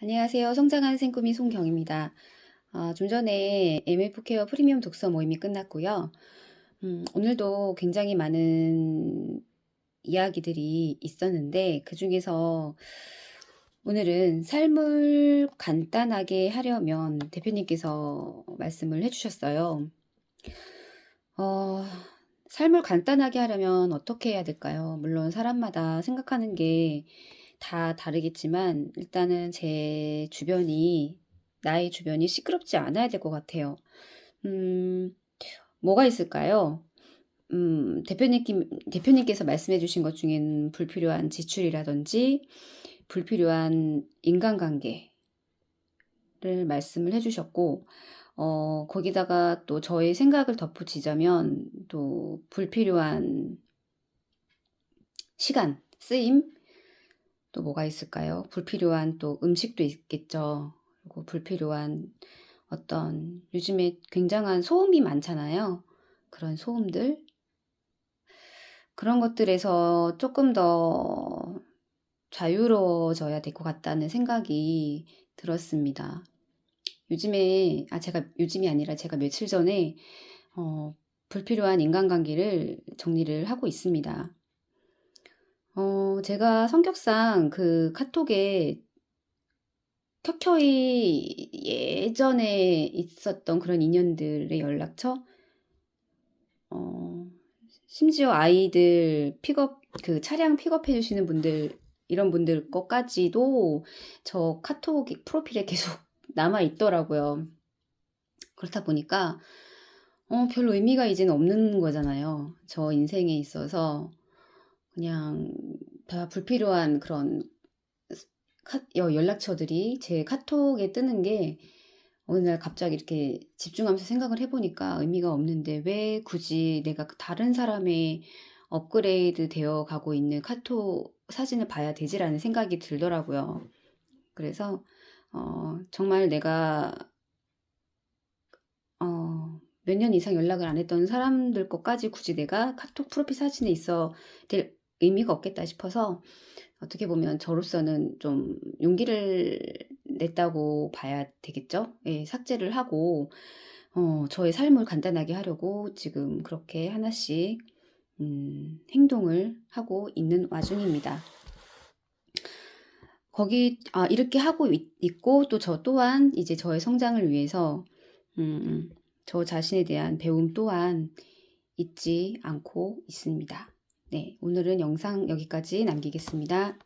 안녕하세요. 성장하는 생꿈이 송경입니다. 아, 좀 전에 MF 케어 프리미엄 독서 모임이 끝났고요. 음, 오늘도 굉장히 많은 이야기들이 있었는데 그 중에서 오늘은 삶을 간단하게 하려면 대표님께서 말씀을 해주셨어요. 어, 삶을 간단하게 하려면 어떻게 해야 될까요? 물론 사람마다 생각하는 게 다 다르겠지만 일단은 제 주변이 나의 주변이 시끄럽지 않아야 될 것 같아요. 음, 뭐가 있을까요? 음, 대표님, 대표님께서 말씀해 주신 것 중엔 불필요한 지출이라든지 불필요한 인간관계를 말씀을 해 주셨고, 어, 거기다가 또 저의 생각을 덧붙이자면 또 불필요한 시간, 쓰임, 또 뭐가 있을까요? 불필요한 또 음식도 있겠죠. 그리고 불필요한 어떤 요즘에 굉장한 소음이 많잖아요. 그런 소음들. 그런 것들에서 조금 더 자유로워져야 될 것 같다는 생각이 들었습니다. 요즘에, 아, 제가, 요즘이 아니라 제가 며칠 전에, 어, 불필요한 인간관계를 정리를 하고 있습니다. 어, 제가 성격상 그 카톡에 켜켜이 예전에 있었던 그런 인연들의 연락처, 어, 심지어 아이들 픽업, 그 차량 픽업해 주시는 분들, 이런 분들 것까지도 저 카톡 프로필에 계속 남아 있더라고요. 그렇다 보니까, 어, 별 의미가 이제는 없는 거잖아요. 저 인생에 있어서. 그냥 다 불필요한 그런 카, 연락처들이 제 카톡에 뜨는 게 어느 날 갑자기 이렇게 집중하면서 생각을 해보니까 의미가 없는데 왜 굳이 내가 다른 사람의 업그레이드 되어 가고 있는 카톡 사진을 봐야 되지라는 생각이 들더라고요. 그래서 어, 정말 내가 어, 몇 년 이상 연락을 안 했던 사람들 것까지 굳이 내가 카톡 프로필 사진에 있어 될 의미가 없겠다 싶어서 어떻게 보면 저로서는 좀 용기를 냈다고 봐야 되겠죠. 예, 삭제를 하고 어, 저의 삶을 간단하게 하려고 지금 그렇게 하나씩 음, 행동을 하고 있는 와중입니다. 거기 아, 이렇게 하고 있, 고 또 저 또한 이제 저의 성장을 위해서 음, 저 자신에 대한 배움 또한 잊지 않고 있습니다. 네, 오늘은 영상 여기까지 남기겠습니다.